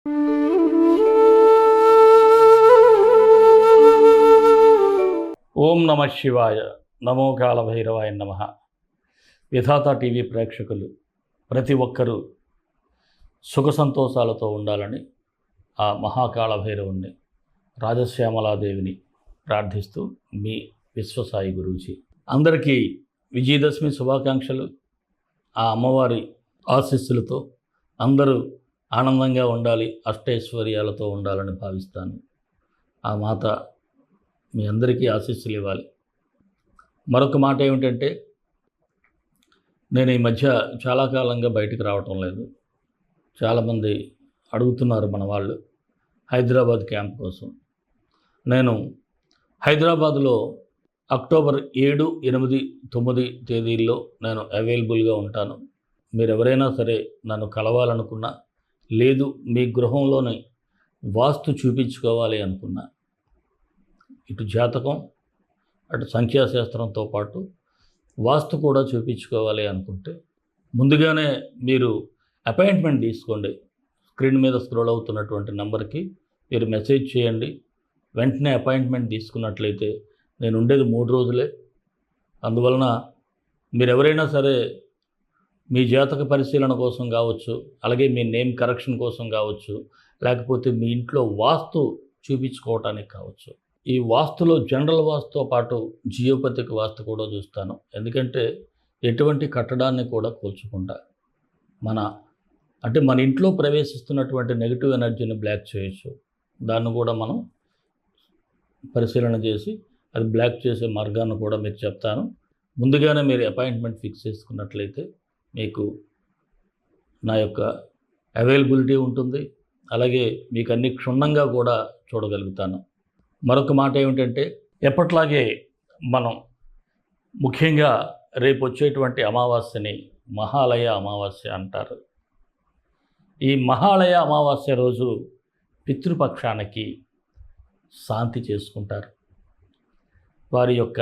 ఓం నమ శివాయ. నమో కాల భైరవాయ నమ. విధాత టీవీ ప్రేక్షకులు ప్రతి ఒక్కరూ సుఖ సంతోషాలతో ఉండాలని ఆ మహాకాళ భైరవుణ్ణి రాజశ్యామలాదేవిని ప్రార్థిస్తూ మీ విశ్వసాయి గురూజీ. అందరికీ విజయదశమి శుభాకాంక్షలు. ఆ అమ్మవారి ఆశీస్సులతో అందరూ ఆనందంగా ఉండాలి అష్టైశ్వర్యాలతో ఉండాలని భావిస్తాను. ఆ మాత మీ అందరికీ ఆశీస్సులు ఇవ్వాలి. మరొక మాట ఏమిటంటే నేను ఈ మధ్య చాలా కాలంగా బయటికి రావటం లేదు. చాలామంది అడుగుతున్నారు మన వాళ్ళు హైదరాబాద్ క్యాంప్ కోసం. నేను హైదరాబాద్లో అక్టోబర్ ఏడు ఎనిమిది తొమ్మిది తేదీల్లో నేను అవైలబుల్గా ఉంటాను. మీరు ఎవరైనా సరే నన్ను కలవాలనుకున్నా లేదు మీ గృహంలోనే వాస్తు చూపించుకోవాలి అనుకున్నా. ఇటు జాతకం అటు సంఖ్యాశాస్త్రంతో పాటు వాస్తు కూడా చూపించుకోవాలి అనుకుంటే ముందుగానే మీరు అపాయింట్మెంట్ తీసుకోండి. స్క్రీన్ మీద స్క్రోల్ అవుతున్నటువంటి నెంబర్కి మీరు మెసేజ్ చేయండి. వెంటనే అపాయింట్మెంట్ తీసుకున్నట్లయితే నేను ఉండేది మూడు రోజులే. అందువలన మీరు ఎవరైనా సరే మీ జాతక పరిశీలన కోసం కావచ్చు అలాగే మీ నేమ్ కరెక్షన్ కోసం కావచ్చు లేకపోతే మీ ఇంట్లో వాస్తు చూపించుకోవటానికి కావచ్చు. ఈ వాస్తులో జనరల్ వాస్తుతో పాటు జియోపతిక్ వాస్తు కూడా చూస్తాను. ఎందుకంటే ఎటువంటి కట్టడాన్ని కూడా కూల్చకుండా మన అంటే మన ఇంట్లో ప్రవేశిస్తున్నటువంటి నెగిటివ్ ఎనర్జీని బ్లాక్ చేయొచ్చు. దాన్ని కూడా మనం పరిశీలన చేసి అది బ్లాక్ చేసే మార్గాన్ని కూడా మీకు చెప్తాను. ముందుగానే మీరు అపాయింట్మెంట్ ఫిక్స్ చేసుకున్నట్లయితే మీకు నా యొక్క అవైలబిలిటీ ఉంటుంది. అలాగే మీకు అన్ని క్షుణ్ణంగా కూడా చూడగలుగుతాను. మరొక మాట ఏమిటంటే ఎప్పట్లాగే మనం ముఖ్యంగా రేపు వచ్చేటువంటి అమావాస్యని మహాలయ అమావాస్య అంటారు. ఈ మహాలయ అమావాస్య రోజు పితృపక్షానికి శాంతి చేసుకుంటారు. వారి యొక్క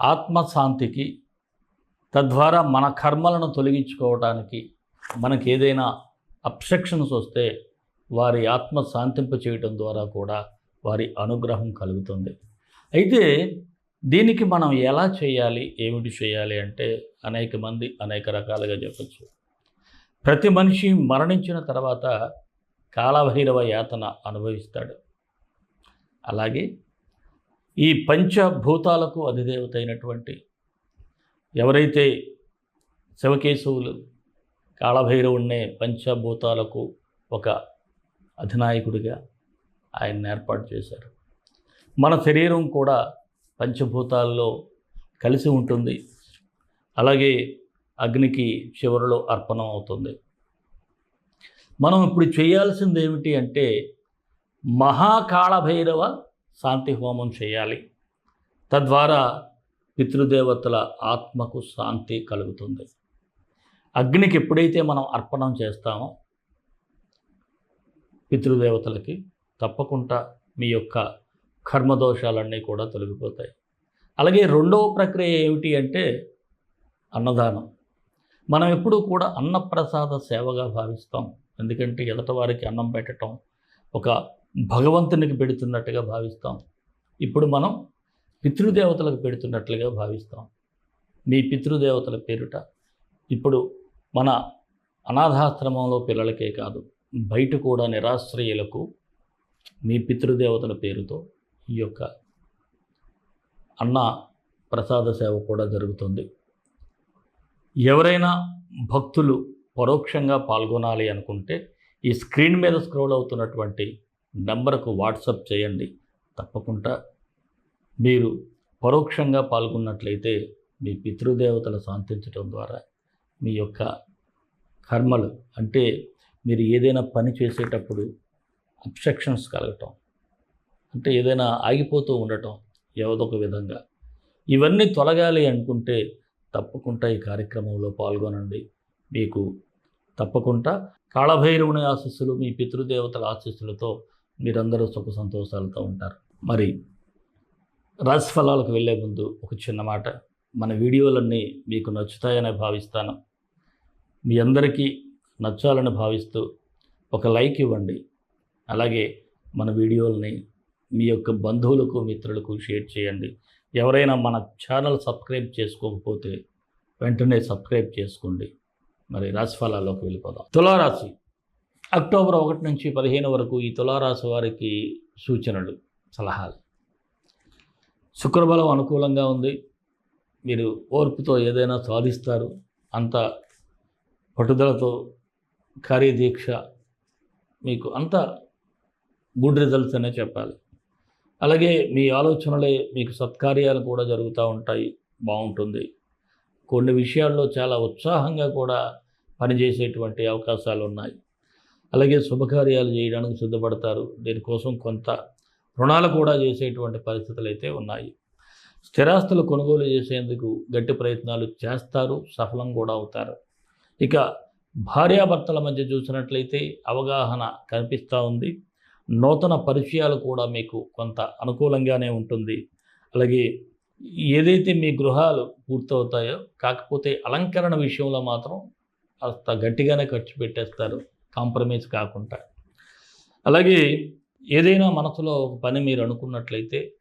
ఆత్మశాంతికి తద్వారా మన కర్మలను తొలగించుకోవటానికి మనకి ఏదైనా అబ్సెక్షన్స్ వస్తే వారి ఆత్మ శాంతింప చేయటం ద్వారా కూడా వారి అనుగ్రహం కలుగుతుంది. అయితే దీనికి మనం ఎలా చేయాలి ఏమిటి చేయాలి అంటే అనేక మంది అనేక రకాలుగా చెప్పచ్చు. ప్రతి మనిషి మరణించిన తర్వాత కాలభైరవ యాతన అనుభవిస్తాడు. అలాగే ఈ పంచభూతాలకు అధిదేవత అయినటువంటి ఎవరైతే శివకేశవులు కాళభైరవుణ్ణే పంచభూతాలకు ఒక అధినాయకుడిగా ఆయన ఏర్పాటు చేశారు. మన శరీరం కూడా పంచభూతాల్లో కలిసి ఉంటుంది. అలాగే అగ్నికి చివరిలో అర్పణం అవుతుంది. మనం ఇప్పుడు చేయాల్సింది ఏమిటి అంటే మహాకాళభైరవ శాంతి హోమం చేయాలి. తద్వారా పితృదేవతల ఆత్మకు శాంతి కలుగుతుంది. అగ్నికి ఎప్పుడైతే మనం అర్పణం చేస్తామో పితృదేవతలకి తప్పకుండా మీ యొక్క కర్మదోషాలన్నీ కూడా తొలగిపోతాయి. అలాగే రెండవ ప్రక్రియ ఏమిటి అంటే అన్నదానం. మనం ఎప్పుడూ కూడా అన్నప్రసాద సేవగా భావిస్తాం. ఎందుకంటే ఎదట వారికి అన్నం పెట్టడం ఒక భగవంతునికి పెడుతున్నట్టుగా భావిస్తాం. ఇప్పుడు మనం పితృదేవతలకు పెడుతున్నట్లుగా భావిస్తాం. మీ పితృదేవతల పేరుట. ఇప్పుడు మన అనాథాశ్రమంలో పిల్లలకే కాదు బయట కూడా నిరాశ్రయులకు మీ పితృదేవతల పేరుతో ఈ యొక్క అన్న ప్రసాద సేవ కూడా జరుగుతుంది. ఎవరైనా భక్తులు పరోక్షంగా పాల్గొనాలి అనుకుంటే ఈ స్క్రీన్ మీద స్క్రోల్ అవుతున్నటువంటి నెంబర్కు వాట్సప్ చేయండి. తప్పకుండా మీరు పరోక్షంగా పాల్గొన్నట్లయితే మీ పితృదేవతలు శాంతించడం ద్వారా మీ యొక్క కర్మలు అంటే మీరు ఏదైనా పని చేసేటప్పుడు అబ్స్ట్రక్షన్స్ కలగటం అంటే ఏదైనా ఆగిపోతూ ఉండటం ఏదొక విధంగా. ఇవన్నీ తొలగాలి అనుకుంటే తప్పకుండా ఈ కార్యక్రమంలో పాల్గొనండి. మీకు తప్పకుండా కాళభైరవుని ఆశస్సులు మీ పితృదేవతల ఆశీస్సులతో మీరందరూ సుఖ సంతోషాలతో ఉంటారు. మరి రాశి ఫలాలకు వెళ్ళే ముందు ఒక చిన్న మాట. మన వీడియోలన్నీ మీకు నచ్చుతాయని భావిస్తాను. మీ అందరికీ నచ్చాలని భావిస్తూ ఒక లైక్ ఇవ్వండి. అలాగే మన వీడియోల్ని మీ యొక్క బంధువులకు మిత్రులకు షేర్ చేయండి. ఎవరైనా మన ఛానల్ సబ్స్క్రైబ్ చేసుకోకపోతే వెంటనే సబ్స్క్రైబ్ చేసుకోండి. మరి రాశిఫలాల్లోకి వెళ్ళిపోదాం. తులారాశి. అక్టోబర్ ఒకటి నుంచి పదిహేను వరకు ఈ తులారాశి వారికి సూచనలు సలహాలు. శుక్రబలం అనుకూలంగా ఉంది. మీరు ఓర్పుతో ఏదైనా సాధిస్తారు. అంత పట్టుదలతో కార్యదీక్ష మీకు అంత గుడ్ రిజల్ట్స్ అనే చెప్పాలి. అలాగే మీ ఆలోచనలే మీకు సత్కార్యాలు కూడా జరుగుతూ ఉంటాయి. బాగుంటుంది. కొన్ని విషయాల్లో చాలా ఉత్సాహంగా కూడా పనిచేసేటువంటి అవకాశాలు ఉన్నాయి అలాగే శుభకార్యాలు చేయడానికి సిద్ధపడతారు. దీనికోసం కొంత రుణాలు కూడా చేసేటువంటి పరిస్థితులు అయితే ఉన్నాయి. స్థిరాస్తులు కొనుగోలు చేసేందుకు గట్టి ప్రయత్నాలు చేస్తారు సఫలం కూడా అవుతారు. ఇక భార్యాభర్తల మధ్య చూసినట్లయితే అవగాహన కనిపిస్తూ ఉంది. నూతన పరిచయాలు కూడా మీకు కొంత అనుకూలంగానే ఉంటుంది. అలాగే ఏదైతే మీ గృహాలు పూర్తవుతాయో కాకపోతే అలంకరణ విషయంలో మాత్రం కాస్త గట్టిగానే ఖర్చు పెట్టేస్తారు. కాంప్రమైజ్ కాకుండా. అలాగే ఏదైనా మనసులో ఒక పని మీరు అనుకున్నట్లయితే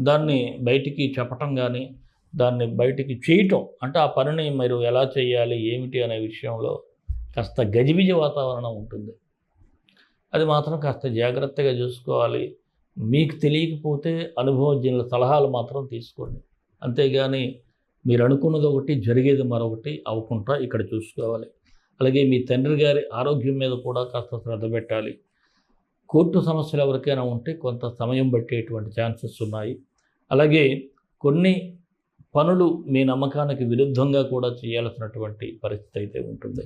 దాన్ని బయటికి చెప్పటం కానీ దాన్ని బయటికి చేయటం అంటే ఆ పనిని మీరు ఎలా చేయాలి ఏమిటి అనే విషయంలో కాస్త గజిబిజి వాతావరణం ఉంటుంది. అది మాత్రం కాస్త జాగ్రత్తగా చూసుకోవాలి. మీకు తెలియకపోతే అనుభవజ్ఞుల సలహాలు మాత్రం తీసుకోండి. అంతేగాని మీరు అనుకున్నది ఒకటి జరిగేది మరొకటి అవ్వకుండా ఇక్కడ చూసుకోవాలి. అలాగే మీ తండ్రి గారి ఆరోగ్యం మీద కూడా కాస్త శ్రద్ధ పెట్టాలి. కోర్టు సమస్యలు ఎవరికైనా ఉంటే కొంత సమయం పట్టేటువంటి ఛాన్సెస్ ఉన్నాయి. అలాగే కొన్ని పనులు మీ నమ్మకానికి విరుద్ధంగా కూడా చేయాల్సినటువంటి పరిస్థితి అయితే ఉంటుంది.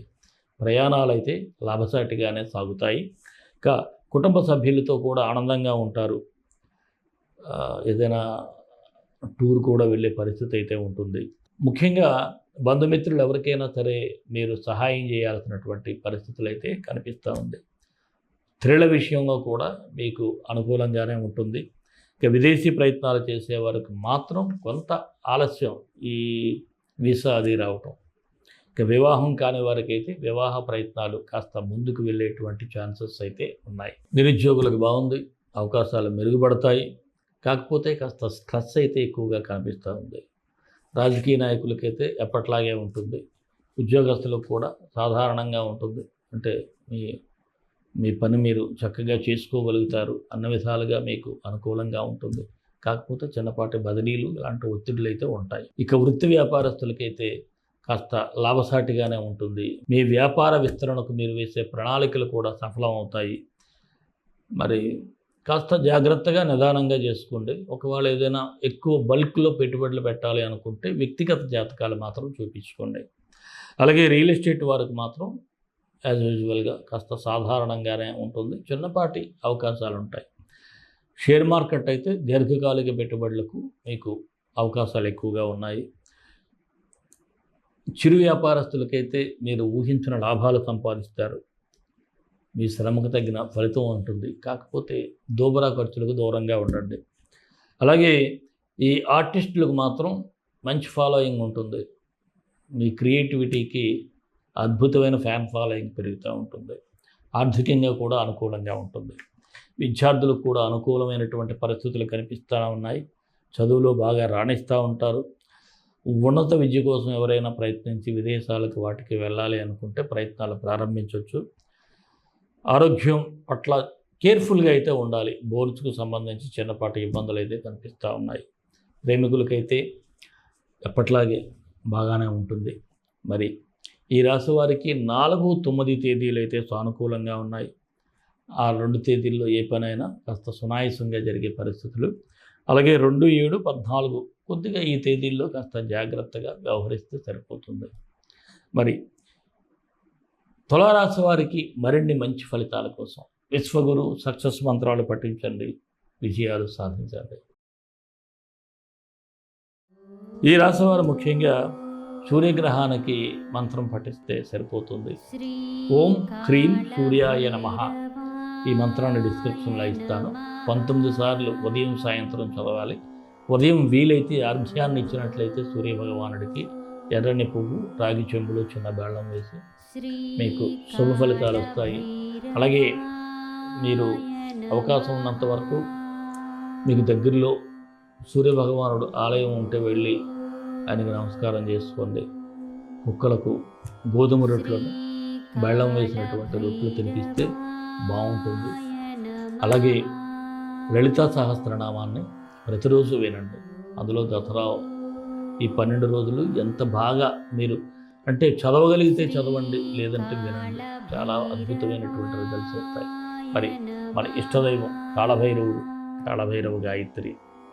ప్రయాణాలు అయితే లాభసాటిగానే సాగుతాయి. ఇంకా కుటుంబ సభ్యులతో కూడా ఆనందంగా ఉంటారు. ఏదైనా టూర్ కూడా వెళ్ళే పరిస్థితి అయితే ఉంటుంది. ముఖ్యంగా బంధుమిత్రులు ఎవరికైనా సరే మీరు సహాయం చేయాల్సినటువంటి పరిస్థితులు అయితే కనిపిస్తూ ఉంది. స్త్రీల విషయంలో కూడా మీకు అనుకూలంగానే ఉంటుంది. ఇక విదేశీ ప్రయత్నాలు చేసే వారికి మాత్రం కొంత ఆలస్యం ఈ వీసా అది రావటం. ఇక వివాహం కాని వారికైతే వివాహ ప్రయత్నాలు కాస్త ముందుకు వెళ్ళేటువంటి ఛాన్సెస్ అయితే ఉన్నాయి. నిరుద్యోగులకు బాగుంది అవకాశాలు మెరుగుపడతాయి. కాకపోతే కాస్త స్ట్రెస్ అయితే ఎక్కువగా కనిపిస్తూ ఉంది. రాజకీయ నాయకులకైతే ఎప్పట్లాగే ఉంటుంది. ఉద్యోగస్తులకు కూడా సాధారణంగా ఉంటుంది. అంటే మీ మీ పని మీరు చక్కగా చేసుకోగలుగుతారు అన్న విధాలుగా మీకు అనుకూలంగా ఉంటుంది. కాకపోతే చిన్నపాటి బదిలీలు ఇలాంటి ఒత్తిడులు అయితే ఉంటాయి. ఇక వృత్తి వ్యాపారస్తులకైతే కాస్త లాభసాటిగానే ఉంటుంది. మీ వ్యాపార విస్తరణకు మీరు వేసే ప్రణాళికలు కూడా సఫలం అవుతాయి మరి కాస్త జాగ్రత్తగా నిదానంగా చేసుకోండి. ఒకవేళ ఏదైనా ఎక్కువ బల్క్లో పెట్టుబడులు పెట్టాలి అనుకుంటే వ్యక్తిగత జాతకాలు మాత్రం చూపించుకోండి. అలాగే రియల్ ఎస్టేట్ వారికి మాత్రం యాజ్ యూజువల్గా కాస్త సాధారణంగానే ఉంటుంది. చిన్నపాటి అవకాశాలు ఉంటాయి షేర్ మార్కెట్ అయితే దీర్ఘకాలిక పెట్టుబడులకు మీకు అవకాశాలు ఎక్కువగా ఉన్నాయి. చిరు వ్యాపారస్తులకైతే మీరు ఊహించిన లాభాలు సంపాదిస్తారు. మీ శ్రమకు తగిన ఫలితం ఉంటుంది. కాకపోతే దోబరా ఖర్చులకు దూరంగా ఉండండి. అలాగే ఈ ఆర్టిస్టులకు మాత్రం మంచి ఫాలోయింగ్ ఉంటుంది. మీ క్రియేటివిటీకి అద్భుతమైన ఫ్యాన్ ఫాలోయింగ్ పెరుగుతూ ఉంటుంది. ఆర్థికంగా కూడా అనుకూలంగా ఉంటుంది. విద్యార్థులకు కూడా అనుకూలమైనటువంటి పరిస్థితులు కనిపిస్తూ ఉన్నాయి. చదువులో బాగా రాణిస్తూ ఉంటారు. ఉన్నత విద్య కోసం ఎవరైనా ప్రయత్నించి విదేశాలకు వాటికి వెళ్ళాలి అనుకుంటే ప్రయత్నాలు ప్రారంభించవచ్చు ఆరోగ్యం పట్ల కేర్ఫుల్గా అయితే ఉండాలి. బోర్డ్స్కు సంబంధించి చిన్నపాటి ఇబ్బందులు అయితే కనిపిస్తూ ఉన్నాయి. ప్రేమికులకైతే ఎప్పట్లాగే బాగానే ఉంటుంది. మరి ఈ రాశి వారికి నాలుగు తొమ్మిది తేదీలు అయితే సానుకూలంగా ఉన్నాయి. ఆ రెండు తేదీల్లో ఏ పనైనా కాస్త సునాయసంగా జరిగే పరిస్థితులు. అలాగే రెండు ఏడు పద్నాలుగు కొద్దిగా ఈ తేదీల్లో కాస్త జాగ్రత్తగా వ్యవహరిస్తే సరిపోతుంది. మరి తులారాశి వారికి మరిన్ని మంచి ఫలితాల కోసం విశ్వగురు సక్సెస్ మంత్రాలు పఠించండి. విజయాలు సాధించండి. ఈ రాశివారు ముఖ్యంగా సూర్యగ్రహానికి మంత్రం పఠిస్తే సరిపోతుంది. ఓం హ్రీం సూర్యాయ నమ. ఈ మంత్రాన్ని డిస్క్రిప్షన్లో ఇస్తాను. పంతొమ్మిది సార్లు ఉదయం సాయంత్రం చదవాలి. ఉదయం వీలైతే అర్ఘ్యాన్ని ఇచ్చినట్లయితే సూర్య భగవానుడికి ఎర్రని పువ్వు రాగి చెంబులు చిన్న బెల్లం వేసి మీకు శుభ ఫలితాలు వస్తాయి. అలాగే మీరు అవకాశం ఉన్నంత వరకు మీకు దగ్గరలో సూర్యభగవానుడు ఆలయం ఉంటే వెళ్ళి ఆయనకు నమస్కారం చేసుకోండి కుక్కలకు గోధుమ రొట్టెలను బెల్లం వేసినటువంటి రొట్టెలు తినిపిస్తే బాగుంటుంది. అలాగే లలితా సహస్రనామాన్ని ప్రతిరోజు వినండి. అందులో దసరా ఈ పన్నెండు రోజులు ఎంత బాగా మీరు అంటే చదవగలిగితే చదవండి లేదంటే వినండి. చాలా అద్భుతమైనటువంటి రిజల్ట్స్ వస్తాయి. మరి మన ఇష్టదైవం కాళభైరవుడు కాళభైరవ గాయత్రి